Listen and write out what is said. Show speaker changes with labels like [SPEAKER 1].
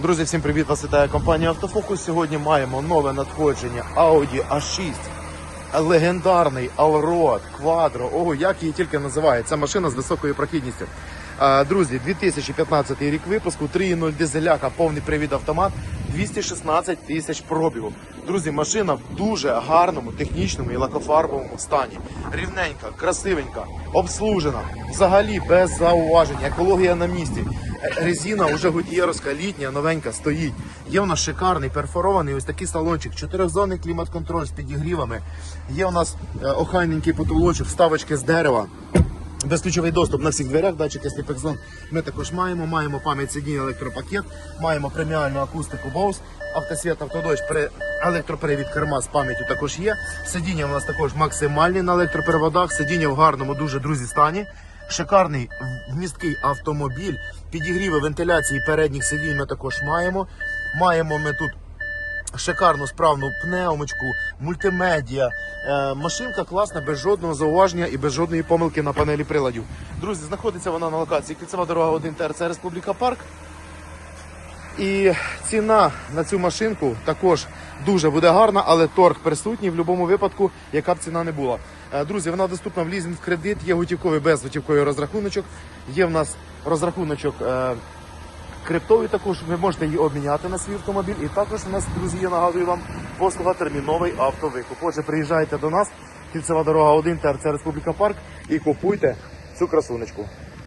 [SPEAKER 1] Друзі, всім привіт! Вас вітає компанія Автофокус. Сьогодні маємо нове надходження Audi A6. Легендарний Allroad Quattro. Ого, як її тільки називають. Це машина з високою прохідністю. Друзі, 2015 рік випуску, 3.0 дизеляка, повний привід автомат, 216 тисяч пробігу. Друзі, машина в дуже гарному технічному і лакофарбовому стані. Рівненька, красивенька, обслужена, взагалі без зауважень, екологія на місці. Резина вже гутієровська, літня, новенька, стоїть. Є у нас шикарний перфорований ось такий салончик, чотирьохзонний клімат-контроль з підігрівами. Є у нас е, охайненький потолочок, вставочки з дерева. Безключовий доступ на всіх дверях, датчики сліпекзон ми також маємо. Маємо пам'ять сидіння, електропакет, маємо преміальну акустику Bose, автосвіт, автодощ, при електропривід керма з пам'яттю також є. Сидіння у нас також максимальні на електропереводах, сидіння в гарному, дуже друзі стані. Шикарний вмісткий автомобіль, підігріви вентиляції передніх сидінь ми також маємо. Маємо ми тут шикарну справну пневмочку, мультимедіа. Е, машинка класна, без жодного зауваження і без жодної помилки на панелі приладів. Друзі, знаходиться вона на локації Кільцева дорога 1 ТРЦ Республіка Парк. І ціна на цю машинку також дуже буде гарна, але торг присутній в будь-якому випадку, яка б ціна не була. Е, Друзі, вона доступна в лізинг в кредит, є готівковий безготівковий розрахуночок. Є в нас розрахуночок е, Криптовий також ви можете її обміняти на свій автомобіль. І також у нас, друзі, я нагадую вам послуга терміновий автовикуп. Отже, приїжджайте до нас, кільцева дорога 1, ТРЦ Республіка Парк і купуйте цю красунечку.